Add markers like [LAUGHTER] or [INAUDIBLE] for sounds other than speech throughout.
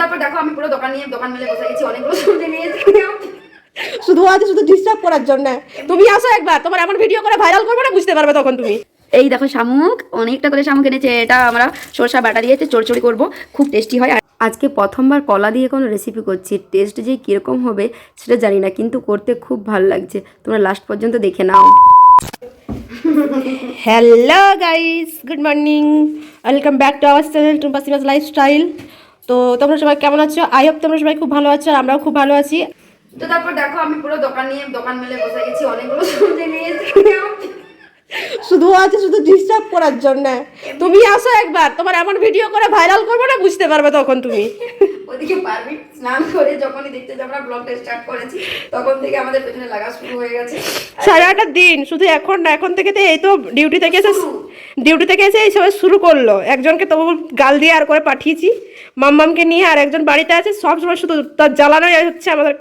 তারপর দেখো আমি পুরো দোকান নিয়ে দোকান মেলে বসে গেছি অনেকগুলো সবজি নিয়েছি। শুধু আছে শুধু ডিস্টার্ব করার জন্য। তুমি আসো একবার তোমার এমন ভিডিও করে ভাইরাল করব না বুঝতে পারবে তখন তুমি। এই দেখো শামুক অনেকটা করে শামুক এনেছে এটা আমরা সরষা বাটা দিয়েছে চড়চড়ি করব খুব টেস্টি হয়। আর আজকে প্রথমবার কলা দিয়ে কোনো রেসিপি করছি টেস্ট যে কীরকম হবে সেটা জানি না কিন্তু করতে খুব ভালো লাগছে। তোমরা লাস্ট পর্যন্ত দেখে নাও। Hello guys good morning welcome back to our channel Tumpa Simas lifestyle তো তোমরা সবাই কেমন আছো? আই হোপ তোমরা সবাই খুব ভালো আছো আর আমরাও খুব ভালো আছি। তো তারপর দেখো আমি পুরো দোকান নিয়ে দোকান মেলে বসে গেছি অনেকগুলো সবজি নিয়ে [LAUGHS] শুধু আছে শুধু ডিস্টার্ব করার জন্য। তুমি আসো একবার তোমার এমন ভিডিও করে ভাইরাল করব না বুঝতে পারবে তখন তুমি। ওদিকে পারবি স্নান করে যখনই দেখতে যে আমরা ব্লগটা স্টার্ট করেছি তখন থেকে আমাদের পেছনে লাগা শুরু হয়ে গেছে। সারাটা দিন শুধু এখন না এখন থেকে তো এই তো ডিউটি থেকে এসে ডিউটি থেকে এসে এই সবাই শুরু করল। একজনকে তবু গাল দিয়ে আর করে পাঠিয়েছি মাম্মামকে নিয়ে আর একজন বাড়িতে আছে সব সময় শুধু তার জ্বালানোই হচ্ছে আমাদের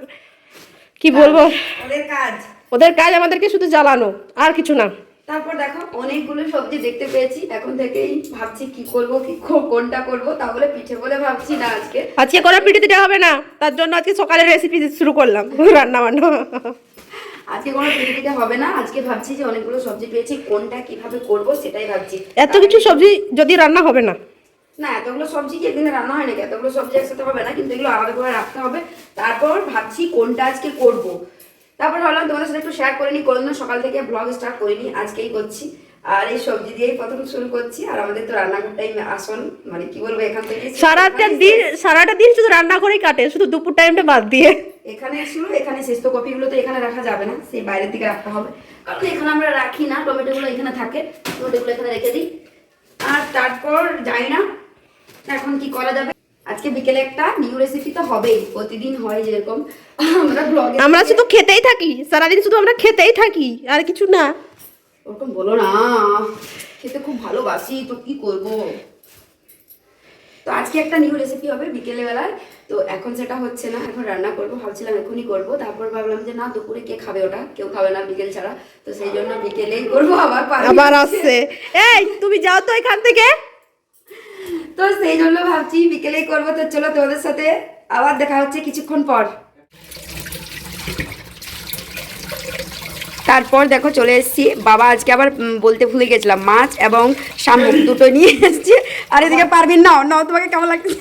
কি বলব? ওদের কাজ। ওদের কাজ আমাদেরকে শুধু জ্বালানো আর কিছু না। তারপর দেখো অনেকগুলো সবজি দেখতে পেয়েছি। এখন থেকেই ভাবছি কি করব কি কোনটা করব তাহলে পিঠে বলে ভাবছি না আজকে। আজকে করে পিঠে দিতে হবে না তার জন্য আজকে সকালে রেসিপি শুরু করলাম [LAUGHS] রান্না বান্না আজকে কোনো পিঠে পিঠে হবে না আজকে ভাবছি যে অনেকগুলো সবজি পেয়েছি কোনটা কীভাবে করব সেটাই ভাবছি। এত কিছু সবজি যদি রান্না হবে না? না এতগুলো সবজি কি একদিনে রান্না হয় নাকি এতগুলো সবজি একসাথে হবে না কিন্তু এগুলো আলাদা করে রাখতে হবে। তারপর ভাবছি কোনটা আজকে করব। তারপর ভাবলাম তোমাদের সাথে একটু শেয়ার করে নিই কোনোদিন সকাল থেকে ব্লগ স্টার্ট করিনি আজকেই করছি। আর এই সবজি দিয়েই প্রথম শুরু করছি আর আমাদের তো রান্নাঘরটাই আসন মানে কি বলব এখান থেকে সারাটা দিন সারাটা দিন শুধু রান্না করেই কাটে শুধু দুপুর টাইমটা বাদ দিয়ে। এখানে শুরু এখানে শেষ তো কপিগুলো তো এখানে রাখা যাবে না সেই বাইরের দিকে রাখতে হবে। কারণ এখানে আমরা রাখি না টমেটোগুলো এখানে থাকে টমেটোগুলো এখানে রেখে দিই। আর তারপর যাই না এখন কি করা যাবে। আজকে বিকেলে একটা নিউ রেসিপি তো হবেই প্রতিদিন হয় যেরকম। আমরা ব্লগে আমরা শুধু খেতেই থাকি সারাদিন শুধু আমরা খেতেই থাকি আর কিছু না। ওরকম বলো না খেতে খুব ভালোবাসি তো কি করব? তো আজকে একটা নিউ রেসিপি হবে বিকেলে বেলায় তো এখন সেটা হচ্ছে না এখন রান্না করব ভাবছিলাম এখনই করব তারপর ভাবলাম যে না দুপুরে কে খাবে ওটা? কেউ খাবে না বিকেল ছাড়া তো সেই জন্য বিকেলেই করব আবার আবার আসছে। এই তুমি যাও তো এখান থেকে। তো সেই জন্য ভাবছি বিকেলেই করব, তো চলো তোমাদের সাথে আবার দেখা হচ্ছে কিছুক্ষণ পর। তারপর দেখো চলে এসেছি। বাবা আজকে আবার বলতে ভুলে গেছিলাম, মাছ এবং শামুক দুটো নিয়ে এসেছি। আর এদিকে পারবিন নাও নাও, তোমাকে কেমন লাগছে?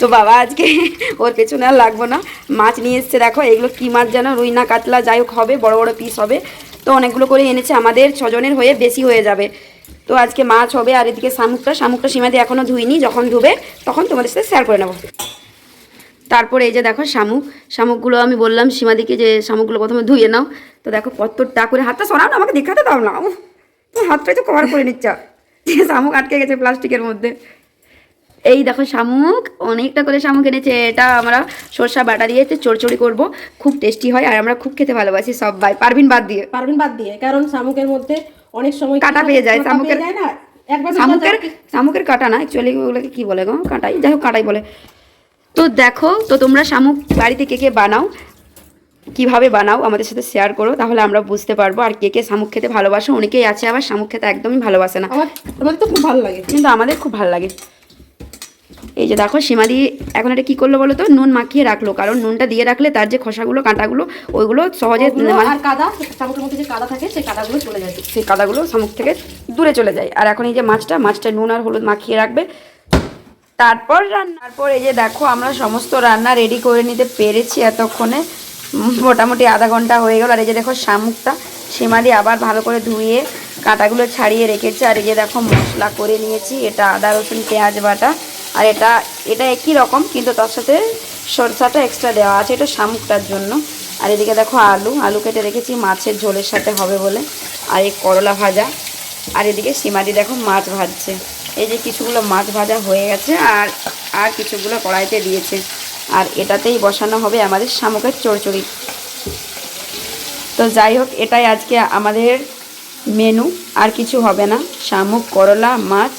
তো বাবা আজকে ওর পেছনে আর লাগবো না। মাছ নিয়ে এসছে, দেখো, এগুলো কি মাছ যেন, রুই না, কাতলা, যাই হোক, হবে, বড় বড় পিস হবে। তো অনেকগুলো করে এনেছে, আমাদের ছজনের হয়ে বেশি হয়ে যাবে। তো আজকে মাছ হবে আর এদিকে শামুকটা শামুকটা সীমাদি এখনও ধুইনি, যখন ধুবে তখন তোমাদের সাথে শেয়ার করে নেব। তারপরে এই যে দেখো শামুক, শামুকগুলো আমি বললাম সীমাদিকে যে শামুকগুলো প্রথমে ধুয়ে নাও। তো দেখো কতটা করে হাতটা সরাও না, আমাকে দেখাতে দাও না। তোমার হাতটাই তো কভার করে নিচ্ছ। যে [LAUGHS] শামুক আটকে গেছে প্লাস্টিকের মধ্যে। এই দেখো শামুক, অনেকটা করে শামুক এনেছে। এটা আমরা সরষা বাটা দিয়েছে চড়চড়ি করব। খুব টেস্টি হয় আর আমরা খুব খেতে ভালোবাসি সব ভাই। পারবিন বাদ দিয়ে। পারবিন বাদ দিয়ে, কারণ শামুকের মধ্যে অনেক সময় কাঁটা পেয়ে যায়, শামুকের- না। একবার শামুকের শামুকের কাটা না অ্যাকচুয়ালি ওগুলোকে কি বলে গো? কাঁটাই যাই হোক কাঁটাই বলে। তো দেখো তো তোমরা শামুক বাড়িতে কে কে বানাও কীভাবে বানাও আমাদের সাথে শেয়ার করো তাহলে আমরা বুঝতে পারব আর কে কে শামুক খেতে ভালোবাসো। অনেকেই আছে আবার শামুক খেতে একদমই ভালোবাসে না। আমাদের তো খুব ভালো লাগে। কিন্তু আমাদের খুব ভালো লাগে। এই যে দেখো সীমাদি এখন এটা কি করল বলো তো? নুন মাখিয়ে রাখল কারণ নুনটা দিয়ে রাখলে তার যে খোসাগুলো কাঁটাগুলো ওইগুলো সহজে মানে আর কাদা মধ্যে যে কাদা থাকে সেই কাদাগুলো চলে যায় সেই কাদাগুলো শামুক থেকে দূরে চলে যায়। আর এখন এই যে মাছটা মাছটা নুন আর হলুদ মাখিয়ে রাখবে। তারপর রান্না তারপর এই যে দেখো আমরা সমস্ত রান্না রেডি করে নিতে পেরেছি এতক্ষণে। মোটামুটি আধা ঘণ্টা হয়ে গেল। আর এই যে দেখো শামুকটা সীমা দিয়ে আবার ভালো করে ধুয়ে কাঁটাগুলো ছাড়িয়ে রেখেছে। আর এই যে দেখো মশলা করে নিয়েছি। এটা আদা রসুন পেঁয়াজ বাটা। আর এটা এটা একই রকম, কিন্তু তার সাথে সরষাটা এক্সট্রা দেওয়া আছে, এটা শামুকটার জন্য। আর এদিকে দেখো আলু আলু কেটে রেখেছি, মাছের ঝোলের সাথে হবে বলে। আর এই করলা ভাজা, আর এদিকে সীমাদি দেখো মাছ ভাজছে। এই যে কিছুগুলো মাছ ভাজা হয়ে গেছে, আর আর কিছুগুলো কড়াইতে দিয়েছে। আর এটাতেই বসানো হবে আমাদের শামুকের চড়চড়ি। তো যাই হোক, এটাই আজকে আমাদের মেনু আর কিছু হবে না। শামুক, করলা, মাছ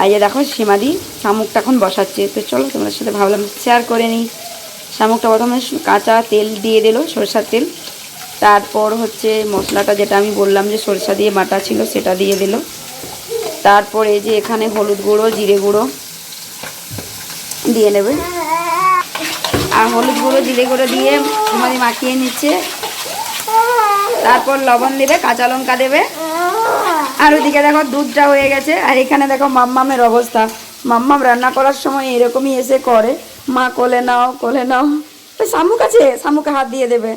আর যে দেখো সীমাদি শামুকটা এখন বসাচ্ছে। তো চলো তোমাদের সাথে ভাবলাম শেয়ার করে নিই। শামুকটা প্রথমে কাঁচা তেল দিয়ে দিল, সরষার তেল। তারপর হচ্ছে মশলাটা যেটা আমি বললাম যে সরষা দিয়ে বাটা ছিল সেটা দিয়ে দিল। তারপর এই যে এখানে হলুদ গুঁড়ো, জিরে গুঁড়ো দিয়ে নেবে। আর হলুদ গুঁড়ো, জিরে গুঁড়ো দিয়ে তোমাদের মাখিয়ে নিচ্ছে। তারপর লবণ দেবে, কাঁচা লঙ্কা দেবে। আর ওদিকে দেখো দুধটা হয়ে গেছে, আর এখানে দেখো মাম্মামের অবস্থা। মাম্মাম রান্না করার সময় এরকমই এসে করে, মা, কোলে নাও কোলে নাও। শামুক আছে, শামুকে হাত দিয়ে দেবে।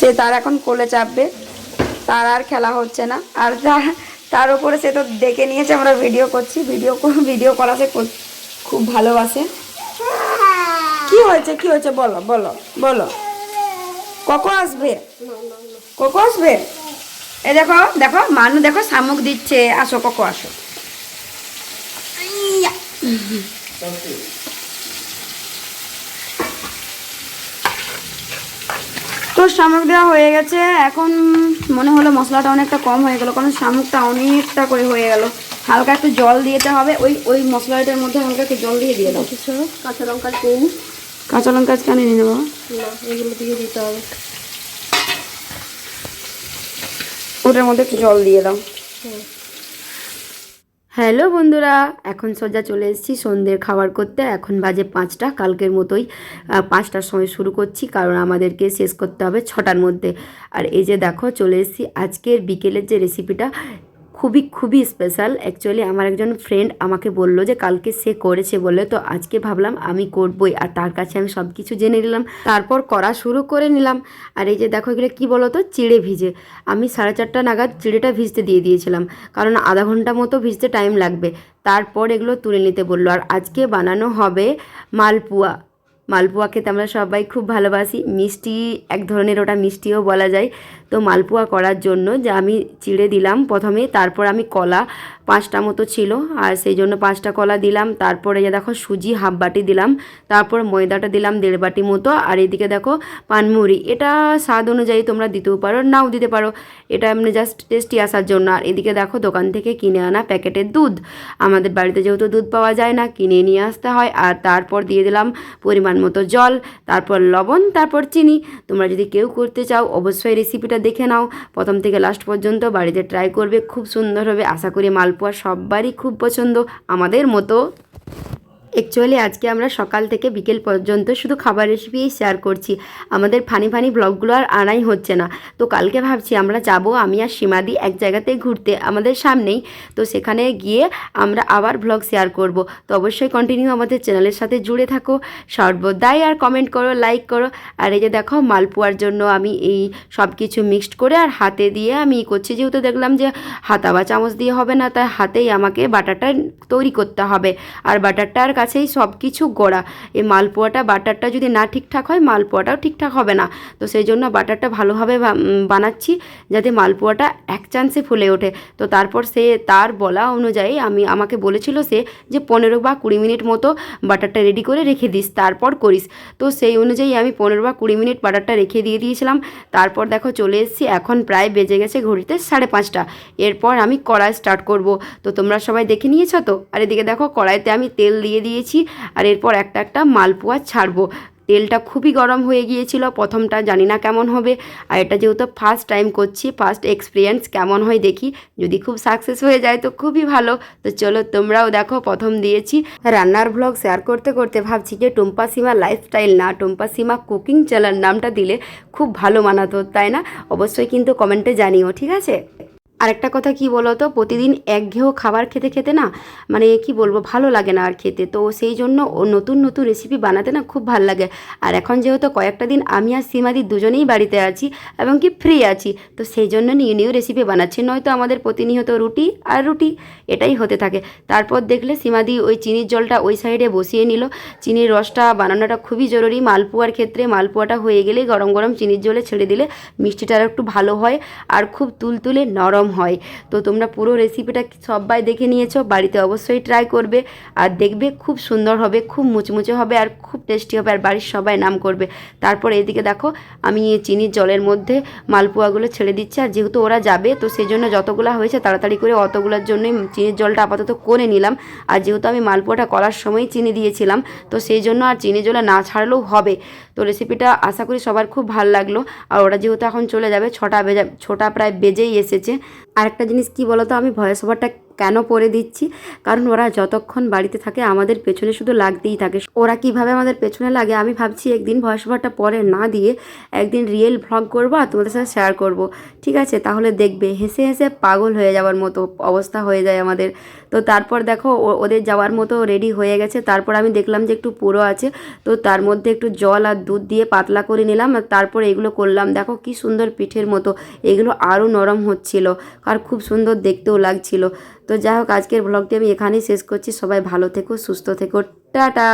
সে তার এখন কোলে চাপবে, তার আর খেলা হচ্ছে না। আর তার তার উপরে সে তো দেখে নিয়েছে, আমরা ভিডিও করছি। ভিডিও ভিডিও করা সে খুব- ভালোবাসে। কি হয়েছে কি হয়েছে বলো বলো বলো। কখন আসবে? কোকো আসবে? এ দেখো দেখো মানু দেখো শামুক দিচ্ছে। আসো কোকো আসো। তো শামুক দেওয়া হয়ে গেছে। এখন মনে হলো মশলাটা অনেকটা কম হয়ে গেল কারণ শামুকটা অনেকটা করে হয়ে গেল। হালকা একটু জল দিতে হবে। ওই ওই মশলাটার মধ্যে হালকা একটু জল দিয়ে দিয়ে দাও। কিছু কাঁচা লঙ্কা কাঁচা লঙ্কা আজকে আনিয়ে নেব। না এগুলো দিয়ে দিতে হবে। ওটার মধ্যে একটু জল দিয়ে দাও। হ্যালো বন্ধুরা, এখন সোজা চলে এসেছি সন্ধ্যের খাবার করতে। এখন বাজে পাঁচটা, কালকের মতোই পাঁচটার সময় শুরু করছি, কারণ আমাদেরকে শেষ করতে হবে ছটার মধ্যে। আর এই যে দেখো, চলে এসেছি আজকের বিকেলের যে রেসিপিটা খুবই খুবই স্পেশাল অ্যাকচুয়ালি আমার একজন ফ্রেন্ড আমাকে বলল যে, কালকে সে করেছে বলে, তো আজকে ভাবলাম আমি করবই। আর তার কাছে আমি সব কিছু জেনে নিলাম। তারপর করা শুরু করে নিলাম। আর এই যে দেখো এগুলো কী বলো তো চিড়ে ভিজে। আমি সাড়ে চারটা নাগাদ চিড়েটা ভিজতে দিয়ে দিয়েছিলাম। কারণ আধা ঘণ্টা মতো ভিজতে টাইম লাগবে। তারপর এগুলো তুলে নিতে বলল। আর আজকে বানানো হবে মালপুয়া। মালপোয়া খেতে আমরা সবাই খুব ভালোবাসি। মিষ্টি, এক ধরনের ওটা মিষ্টিও বলা যায়। তো মালপোয়া করার জন্য যে আমি চিড়ে দিলাম প্রথমে, তারপর আমি কলা পাঁচটা মতো ছিল। আর সেই জন্য পাঁচটা কলা দিলাম, তারপরে যে দেখো সুজি হাফ বাটি দিলাম, তারপর ময়দাটা দিলাম দেড় বাটি মতো। আর এদিকে দেখো পানমুড়ি, এটা স্বাদ অনুযায়ী তোমরা দিতেও পারো নাও দিতে পারো। এটা এমনি জাস্ট টেস্টি আসার জন্য। আর এদিকে দেখো দোকান থেকে কিনে আনা প্যাকেটের দুধ। আমাদের বাড়িতে যেহেতু দুধ পাওয়া যায় না, কিনে নিয়ে আসতে হয়। আর তারপর দিয়ে দিলাম পরিমাণ মতো জল, তারপর লবণ, তারপর চিনি। তোমরা যদি কেউ করতে চাও, অবশ্যই রেসিপিটা দেখে নাও। প্রথম থেকে লাস্ট পর্যন্ত বাড়িতে ট্রাই করবে। খুব সুন্দর হবে আশা করি মালপোয়া সববারই খুব পছন্দ, আমাদের মতো। অ্যাকচুয়ালি আজকে আমরা সকাল থেকে বিকেল পর্যন্ত শুধু খাবার রেসিপিই শেয়ার করছি। আমাদের ফানি ফানি ব্লগগুলো আর আনাই হচ্ছে না। তো কালকে ভাবছি আমরা যাব, আমি আর সীমাদি এক জায়গাতে ঘুরতে আমাদের সামনেই। তো সেখানে গিয়ে আমরা আবার ব্লগ শেয়ার করব। তো অবশ্যই কন্টিনিউ আমাদের চ্যানেলের সাথে জুড়ে থাকো। সর্বদাই আর কমেন্ট করো লাইক করো। আর এই যে দেখো, মালপোয়ার জন্য আমি এই সব কিছু মিক্সড করে আর হাতে দিয়ে আমি করছি। যেহেতু দেখলাম যে হাতা বা চামচ দিয়ে হবে না, তাই হাতেই আমাকে বাটারটা তৈরি করতে হবে। আর বাটারটার কাছেই সব কিছু গোড়া। এই মালপোয়াটা, বাটারটা যদি না ঠিকঠাক হয়, মালপোয়াটাও ঠিকঠাক হবে না। তো সেই জন্য বাটারটা ভালোভাবে বানাচ্ছি যাতে মালপোয়াটা এক চান্সে ফুলে ওঠে। তো তারপর সে তার বলা অনুযায়ী আমি, আমাকে বলেছিল সে যে পনেরো বা কুড়ি মিনিট মতো বাটারটা রেডি করে রেখে দিস, তারপর করিস। তো সেই অনুযায়ী আমি পনেরো বা কুড়ি মিনিট বাটারটা রেখে দিয়ে দিয়েছিলাম। তারপর দেখো চলে এসেছি, এখন প্রায় বেজে গেছে ঘড়িতে সাড়ে পাঁচটা। এরপর আমি কড়াই স্টার্ট করব। তো তোমরা সবাই দেখে নিয়েছো তো? আর এদিকে দেখো কড়াইতে আমি তেল দিয়ে দিয়েছি আর এরপর একটা একটা মালপোয়া ছাড়বো। তেলটা খুবই গরম হয়ে গিয়েছিল, প্রথমটা জানি না কেমন হবে। আর এটা যেহেতু ফার্স্ট টাইম করছি ফার্স্ট এক্সপিরিয়েন্স কেমন হয় দেখি। যদি খুব সাকসেস হয়ে যায় তো খুবই ভালো। তো চলো তোমরাও দেখো, প্রথম দিয়েছি। রান্নার ব্লগ শেয়ার করতে করতে ভাবছি যে টুম্পা সীমা লাইফস্টাইল না টুম্পা সীমা কুকিং চ্যানেল নামটা দিলে খুব ভালো মানাতো, তাই না? অবশ্যই কিন্তু কমেন্টে জানিও, ঠিক আছে? আরেকটা কথা কি বলো তো প্রতিদিন একঘেয়েও খাবার খেতে খেতে না মানে কি বলব? ভালো লাগে না আর খেতে। তো সেই জন্য ও নতুন নতুন রেসিপি বানাতে না খুব ভালো লাগে। আর এখন যেহেতু কয়েকটা দিন আমি আর সীমাদি দুজনেই বাড়িতে আছি এবং কি ফ্রি আছি, তো সেই জন্য নিউ নিউ রেসিপি বানাচ্ছি। নয়তো আমাদের প্রতিনিয়ত রুটি আর রুটি এটাই হতে থাকে। তারপর দেখলে সীমাদি ওই চিনির জলটা ওই সাইডে বসিয়ে নিল। চিনির রসটা বানানোটা খুবই জরুরি। মালপোয়ার ক্ষেত্রে মালপোয়াটা হয়ে গেলেই গরম গরম চিনির জলে ছেড়ে দিলে মিষ্টিটা একটু ভালো হয়। আর খুব তুলতুলে নরম হয়। তো তোমরা পুরো রেসিপিটা সবাই দেখে নিয়েছো, বাড়িতে অবশ্যই ট্রাই করবে। আর দেখবে খুব সুন্দর হবে, খুব মুচমুচে হবে আর খুব টেস্টি হবে আর বাড়ির সবাই নাম করবে। তারপর এদিকে দেখো, আমি চিনির জলের মধ্যে মালপোয়াগুলো ছেড়ে দিচ্ছি আর যেহেতু ওরা যাবে, তো সেই জন্য যতগুলো হয়েছে তাড়াতাড়ি করে অতগুলোর জন্যই চিনির জলটা আপাতত করে নিলাম। আর যেহেতু আমি মালপোয়াটা করার সময় চিনি দিয়েছিলাম, তো সেই জন্য আর চিনি জলে না ছাড়লেও হবে। তো রেসিপিটা আশা করি সবার খুব ভালো লাগল। আর ওরা যেহেতু এখন চলে যাবে, ছটা বেজে, ছটা প্রায় বেজেই এসেছে। আরেকটা জিনিস কি বলতো, আমি ভয়েস ওভারটা কেন পরে দিচ্ছি? কারণ ওরা যতক্ষণ বাড়িতে থাকে, আমাদের পেছনে শুধু লাগতেই থাকে। ওরা কীভাবে আমাদের পেছনে লাগে, আমি ভাবছি একদিন ভয়েস ওভারটা পরে না দিয়ে একদিন রিয়েল ভ্লগ করব আর তোমাদের সাথে শেয়ার করব। ঠিক আছে? তাহলে দেখবে, হেসে হেসে পাগল হয়ে যাওয়ার মতো অবস্থা হয়ে যায় আমাদের। তো তারপর দেখো ওদের যাওয়ার মতো রেডি হয়ে গেছে। তারপর আমি দেখলাম যে একটু পুরো আছে। তো তার মধ্যে একটু জল আর দুধ দিয়ে পাতলা করে নিলাম। আর তারপর এগুলো করলাম। দেখো কি সুন্দর পিঠের মতো। এগুলো আরও নরম হচ্ছিল। আর খুব সুন্দর দেখতেও লাগছিল। তো যাই হোক, আজকের ব্লগটি আমি এখানেই শেষ করছি। সবাই ভালো থেকো, সুস্থ থেকো। টাটা!